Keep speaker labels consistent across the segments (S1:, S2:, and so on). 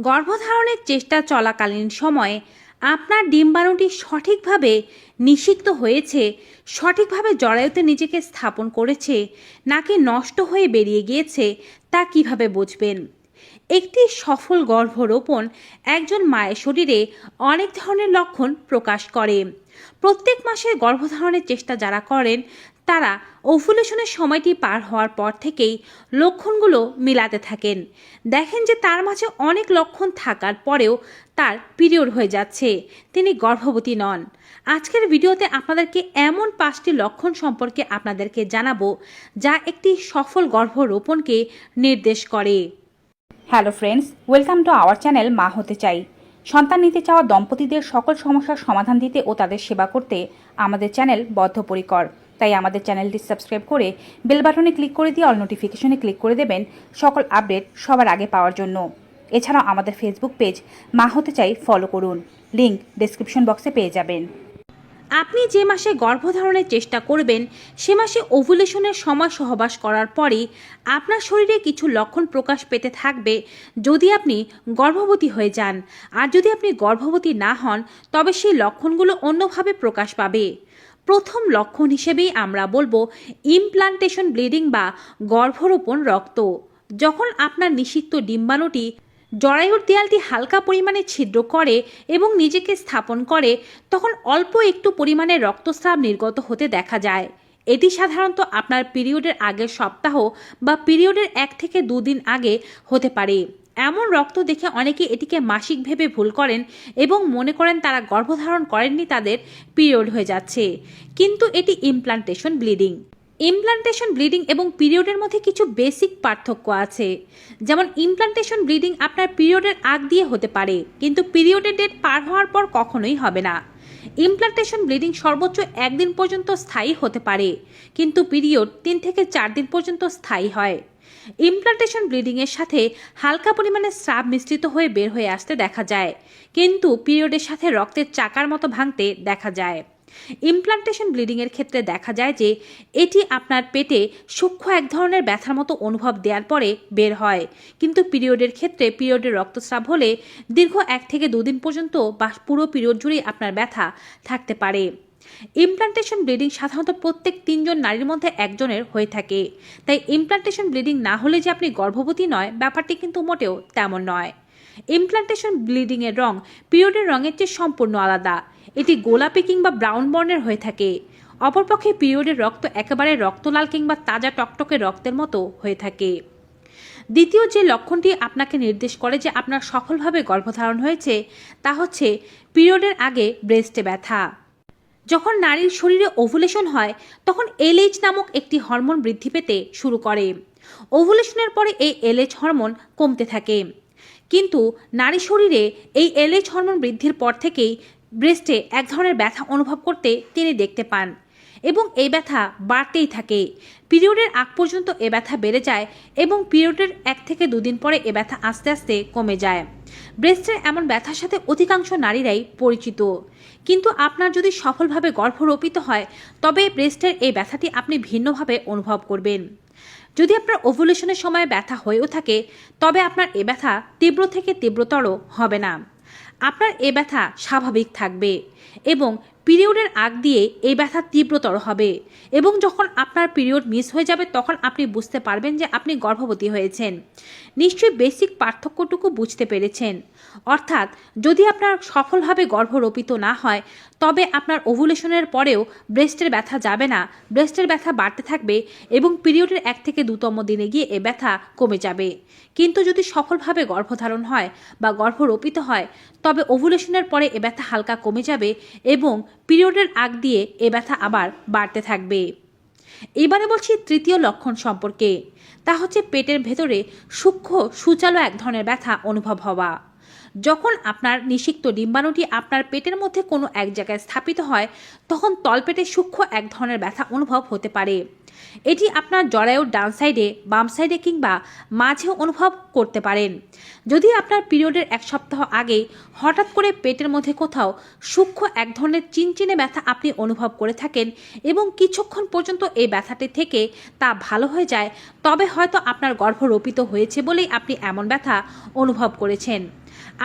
S1: গর্ভধারণের চেষ্টা চলাকালীন সময়ে আপনার ডিম্বাণুটি সঠিকভাবে নিষিক্ত হয়েছে, সঠিকভাবে জরায়ুতে নিজেকে স্থাপন করেছে, নাকি নষ্ট হয়ে বেরিয়ে গিয়েছে তা কীভাবে বুঝবেন? একটি সফল গর্ভরোপণ একজন মায়ের শরীরে অনেক ধরনের লক্ষণ প্রকাশ করে। প্রত্যেক মাসে গর্ভধারণের চেষ্টা যারা করেন তারা ওভুলেশনের সময়টি পার হওয়ার পর থেকেই লক্ষণগুলো মিলাতে থাকেন। দেখেন যে তার মাঝে অনেক লক্ষণ থাকার পরেও তার পিরিয়ড হয়ে যাচ্ছে। তিনি গর্ভবতী নন। আজকের ভিডিওতে আপনাদেরকে এমন পাঁচটি লক্ষণ সম্পর্কে আপনাদেরকে জানাব, যা একটি সফল গর্ভরোপণকে নির্দেশ করে।
S2: Hello friends, welcome to our channel মা হতে চাই। সন্তান নিতে চাওয়া দম্পতিদের সকল সমস্যার সমাধান দিতে ও তাদের সেবা করতে আমাদের চ্যানেল বদ্ধপরিকর। তাই আমাদের চ্যানেলটি সাবস্ক্রাইব করে বেল বাটনে ক্লিক করে দিয়ে অল নোটিফিকেশনে ক্লিক করে দেবেন সকল আপডেট সবার আগে পাওয়ার জন্য। এছাড়াও আমাদের ফেসবুক পেজ মা হতে চাই ফলো করুন। লিংক ডেসক্রিপশন বক্সে পেয়ে যাবেন।
S1: আপনি যে মাসে গর্ভধারণের চেষ্টা করবেন, সে মাসে ওভুলেশনের সময় সহবাস করার পরে আপনার শরীরে কিছু লক্ষণ প্রকাশ পেতে থাকবে যদি আপনি গর্ভবতী হয়ে যান। আর যদি আপনি গর্ভবতী না হন, তবে সেই লক্ষণগুলো অন্যভাবে প্রকাশ পাবে। প্রথম লক্ষণ হিসেবেই আমরা বলব ইমপ্লান্টেশন ব্লিডিং বা গর্ভরোপণ রক্ত। যখন আপনার নিষিক্ত ডিম্বাণুটি জরায়ুর দেয়ালটি হালকা পরিমাণে ছিদ্র করে এবং নিজেকে স্থাপন করে, তখন অল্প একটু পরিমাণে রক্তস্রাব নির্গত হতে দেখা যায়। এটি সাধারণত আপনার পিরিয়ডের আগের সপ্তাহ বা পিরিয়ডের এক থেকে দুদিন আগে হতে পারে। এমন রক্ত দেখে অনেকে এটিকে মাসিক ভেবে ভুল করেন এবং মনে করেন তারা গর্ভধারণ করেননি তাদের পিরিয়ড হয়ে যাচ্ছে। কিন্তু এটি ইমপ্লান্টেশন ব্লিডিং ইমপ্লান্টেশন ব্লিডিং এবং পিরিয়ডের মধ্যে কিছু বেসিক পার্থক্য আছে। যেমন ইমপ্লান্টেশন ব্লিডিং আপনার পিরিয়ডের আগ দিয়ে হতে পারে, কিন্তু পিরিয়ডের ডেট পার হওয়ার পর কখনোই হবে না। ইমপ্লান্টেশন ব্লিডিং সর্বোচ্চ একদিন পর্যন্ত স্থায়ী হতে পারে, কিন্তু পিরিয়ড তিন থেকে চার দিন পর্যন্ত স্থায়ী হয়। ইমপ্লান্টেশন ব্লিডিংয়ের সাথে হালকা পরিমাণে স্রাব মিশ্রিত হয়ে বের হয়ে আসতে দেখা যায়, কিন্তু পিরিয়ডের সাথে রক্তের চাকার মতো ভাঙতে দেখা যায়। ইমপ্লান্টেশন ব্লিডিংয়ের ক্ষেত্রে দেখা যায় যে, এটি আপনার পেটে সূক্ষ্ম এক ধরনের ব্যথার মতো অনুভব দেওয়ার পরে বের হয়। কিন্তু পিরিয়ডের ক্ষেত্রে পিরিয়ডের রক্তস্রাব হলে দীর্ঘ এক থেকে দুদিন পর্যন্ত বা পুরো পিরিয়ড জুড়েই আপনার ব্যথা থাকতে পারে। ইমপ্লান্টেশন ব্লিডিং সাধারণত প্রত্যেক তিনজন নারীর মধ্যে একজনের হয়ে থাকে। তাই ইমপ্লান্টেশন ব্লিডিং না হলে যে আপনি গর্ভবতী নয়, ব্যাপারটি কিন্তু মোটেও তেমন নয়। ইমপ্লান্টেশন ব্লিডিংয়ের রং পিরিয়ডের রঙের চেয়ে সম্পূর্ণ আলাদা। এটি গোলাপি কিংবা ব্রাউন বর্ণের হয়ে থাকে। অপরপক্ষে পিরিয়ডের রক্ত একেবারে রক্তলাল কিংবা তাজা টকটকে রক্তের মতো হয়ে থাকে। দ্বিতীয় যে লক্ষণটি আপনাকে নির্দেশ করে যে আপনার সফলভাবে গর্ভধারণ হয়েছে, তা হচ্ছে পিরিয়ডের আগে ব্রেস্টে ব্যথা। যখন নারীর শরীরে ওভুলেশন হয়, তখন এলএইচ নামক একটি হরমোন বৃদ্ধি পেতে শুরু করে। ওভুলেশনের পরে এই এলএইচ হরমোন কমতে থাকে। কিন্তু নারী শরীরে এই এলএইচ হরমোন বৃদ্ধির পর থেকেই ব্রেস্টে এক ধরনের ব্যথা অনুভব করতে তিনি দেখতে পান এবং এই ব্যথা বাড়তেই থাকে। পিরিয়ডের আগ পর্যন্ত এ ব্যথা বেড়ে যায় এবং পিরিয়ডের এক থেকে দুদিন পরে এ ব্যথা আস্তে আস্তে কমে যায়। ব্রেস্টের এমন ব্যথার সাথে অধিকাংশ নারীরাই পরিচিত। কিন্তু আপনার যদি সফলভাবে গর্ভরোপিত হয়, তবে ব্রেস্টের এই ব্যথাটি আপনি ভিন্নভাবে অনুভব করবেন। যদি আপনার ওভুলেশনের সময় ব্যথা হয়েও থাকে, তবে আপনার এ ব্যথা তীব্র থেকে তীব্রতর হবে না। আপনার এ ব্যথা স্বাভাবিক থাকবে এবং পিরিয়ডের আগ দিয়ে এই ব্যথা তীব্রতর হবে এবং যখন আপনার পিরিয়ড মিস হয়ে যাবে, তখন আপনি বুঝতে পারবেন যে আপনি গর্ভবতী হয়েছেন। নিশ্চয়ই বেসিক পার্থক্যটুকু বুঝতে পেরেছেন। অর্থাৎ, যদি আপনার সফলভাবে গর্ভরোপিত না হয়, তবে আপনার ওভুলেশনের পরেও ব্রেস্টের ব্যথা যাবে না। ব্রেস্টের ব্যথা বাড়তে থাকবে এবং পিরিয়ডের এক থেকে দুতম দিনে গিয়ে এ ব্যথা কমে যাবে। কিন্তু যদি সফলভাবে গর্ভধারণ হয় বা গর্ভরোপিত হয়, তবে ওভুলেশনের পরে এ ব্যথা হালকা কমে যাবে এবং পিরিয়ডের আগ দিয়ে এ ব্যথা আবার বাড়তে থাকবে। এবারে বলছি তৃতীয় লক্ষণ সম্পর্কে। তা হচ্ছে পেটের ভেতরে সূক্ষ্ম, সুচালো এক ধরনের ব্যথা অনুভব হওয়া। যখন আপনার নিষিক্ত ডিম্বাণুটি আপনার পেটের মধ্যে কোনো এক জায়গায় স্থাপিত হয়, তখন তলপেটে সূক্ষ্ম এক ধরনের ব্যথা অনুভব হতে পারে। এটি আপনার জরায়ুর ডান সাইডে বাম সাইডে কিংবা মাঝেও অনুভব করতে পারেন। যদি আপনার পিরিয়ডের এক সপ্তাহ আগে হঠাৎ করে পেটের মধ্যে কোথাও সূক্ষ্ম এক ধরনের চিনচিনে ব্যথা আপনি অনুভব করে থাকেন এবং কিছুক্ষণ পর্যন্ত এই ব্যথাটি থেকে তা ভালো হয়ে যায়, তবে হয়তো আপনার গর্ভ রোপিত হয়েছে বলেই আপনি এমন ব্যথা অনুভব করেছেন।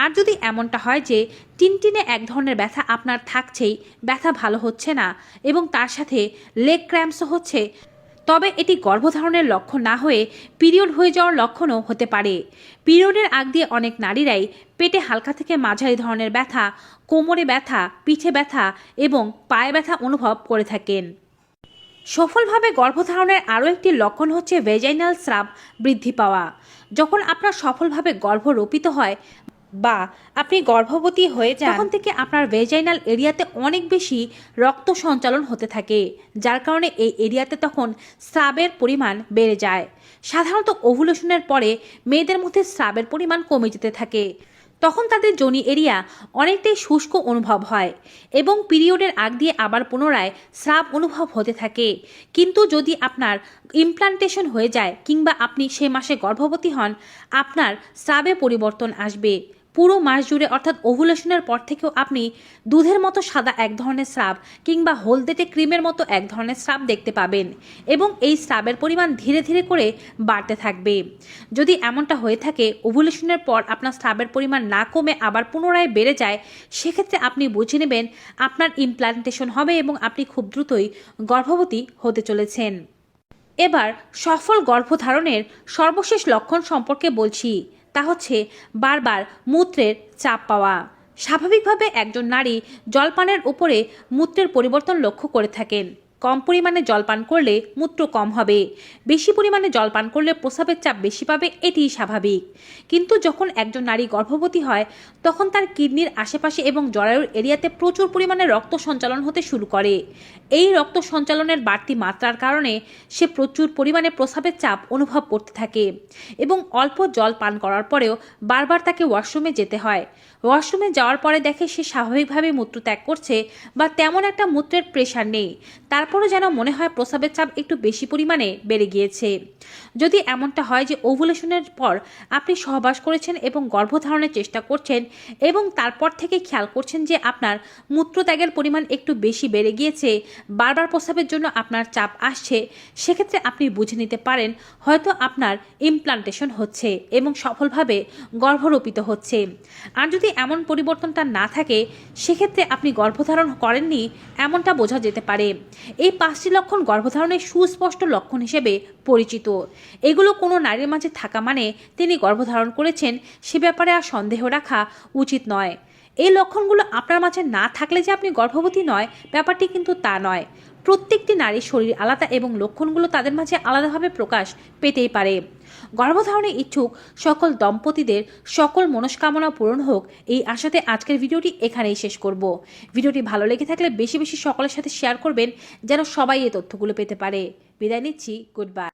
S1: আর যদি এমনটা হয় যে টিনটিনে এক ধরনের ব্যথা আপনার থাকছেই, ব্যথা ভালো হচ্ছে না এবং তার সাথে লেগ ক্র্যাম্পসও হচ্ছে তবে এটি গর্ভধারণের লক্ষণ না হয়ে পিরিয়ড হয়ে যাওয়ার লক্ষণও হতে পারে। পিরিয়ডের আগ দিয়ে অনেক নারীরাই পেটে হালকা থেকে মাঝারি ধরনের ব্যথা, কোমরে ব্যথা, পিঠে ব্যথা এবং পায়ে ব্যথা অনুভব করে থাকেন। সফলভাবে গর্ভধারণের আরও একটি লক্ষণ হচ্ছে ভেজাইনাল স্রাব বৃদ্ধি পাওয়া। যখন আপনার সফলভাবে গর্ভ রোপিত হয় বা আপনি গর্ভবতী হয়ে যান, তখন থেকে আপনার ভেজাইনাল এরিয়াতে অনেক বেশি রক্ত সঞ্চালন হতে থাকে, যার কারণে এই এরিয়াতে তখন স্রাবের পরিমাণ বেড়ে যায়। সাধারণত ওভুলেশনের পরে মেয়েদের মধ্যে স্রাবের পরিমাণ কমে যেতে থাকে। তখন তাদের যোনি এরিয়া অনেকটাই শুষ্ক অনুভব হয় এবং পিরিয়ডের আগ দিয়ে আবার পুনরায় স্রাব অনুভব হতে থাকে। কিন্তু যদি আপনার ইমপ্লান্টেশন হয়ে যায় কিংবা আপনি সে মাসে গর্ভবতী হন, আপনার স্রাবে পরিবর্তন আসবে। পুরো মাস জুড়ে, অর্থাৎ ওভুলেশনের পর থেকেও আপনি দুধের মতো সাদা এক ধরনের স্রাব কিংবা হলদেটে ক্রিমের মতো এক ধরনের স্রাব দেখতে পাবেন এবং এই স্রাবের পরিমাণ ধীরে ধীরে করে বাড়তে থাকবে। যদি এমনটা হয়ে থাকে ওভুলেশনের পর আপনার স্রাবের পরিমাণ না কমে আবার পুনরায় বেড়ে যায়, সেক্ষেত্রে আপনি বুঝে নেবেন আপনার ইমপ্লান্টেশন হবে এবং আপনি খুব দ্রুতই গর্ভবতী হতে চলেছেন। এবার সফল গর্ভধারণের সর্বশেষ লক্ষণ সম্পর্কে বলছি। তা হচ্ছে বারবার মূত্রের চাপ পাওয়া। স্বাভাবিকভাবে একজন নারী জলপানের উপরে মূত্রের পরিবর্তন লক্ষ্য করে থাকেন। কম পরিমাণে জলপান করলে মূত্র কম হবে। বেশি পরিমাণে জলপান করলে প্রস্রাবের চাপ বেশি পাবে, এটিই স্বাভাবিক। কিন্তু যখন একজন নারী গর্ভবতী হয়, তখন তার কিডনির আশেপাশে এবং জরায়ুর এরিয়াতে প্রচুর পরিমাণে রক্ত সঞ্চালন হতে শুরু করে। এই রক্ত সঞ্চালনের বাড়তি মাত্রার কারণে সে প্রচুর পরিমাণে প্রস্রাবের চাপ অনুভব করতে থাকে এবং অল্প জল পান করার পরেও বারবার তাকে ওয়াশরুমে যেতে হয়। ওয়াশরুমে যাওয়ার পরে দেখে সে স্বাভাবিকভাবে মূত্র ত্যাগ করছে বা তেমন একটা মূত্রের প্রেশার নেই। তারপরও যেন মনে হয় প্রস্রাবের চাপ একটু বেশি পরিমাণে বেড়ে গিয়েছে। যদি এমনটা হয় যে ওভুলেশনের পর আপনি সহবাস করেছেন এবং গর্ভধারণের চেষ্টা করছেন এবং তারপর থেকে খেয়াল করছেন যে আপনার মূত্রত্যাগের পরিমাণ একটু বেশি বেড়ে গিয়েছে, বারবার প্রস্রাবের জন্য আপনার চাপ আসছে, সেক্ষেত্রে আপনি বুঝে নিতে পারেন হয়তো আপনার ইমপ্লান্টেশন হচ্ছে এবং সফলভাবে গর্ভরোপিত হচ্ছে। আর যদি এমন পরিবর্তনটা না থাকে, সেক্ষেত্রে আপনি গর্ভধারণ করেননি, এমনটা বোঝা যেতে পারে। এই পাঁচটি লক্ষণ গর্ভধারণের সুস্পষ্ট লক্ষণ হিসেবে পরিচিত। এগুলো কোনো নারীর মাঝে থাকা মানে তিনি গর্ভধারণ করেছেন, সে ব্যাপারে আর সন্দেহ রাখা উচিত নয়। এই লক্ষণগুলো আপনার মাঝে না থাকলে যে আপনি গর্ভবতী নয়, ব্যাপারটি কিন্তু তা নয়। প্রত্যেকটি নারীর শরীর আলাদা এবং লক্ষণগুলো তাদের মাঝে আলাদাভাবে প্রকাশ পেতেই পারে। গর্ভধারণে ইচ্ছুক সকল দম্পতিদের সকল মনস্কামনা পূরণ হোক, এই আশাতে আজকের ভিডিওটি এখানেই শেষ করব। ভিডিওটি ভালো লেগে থাকলে বেশি বেশি সকলের সাথে শেয়ার করবেন, যেন সবাই এই তথ্যগুলো পেতে পারে। বিদায় নিচ্ছি গুড বাই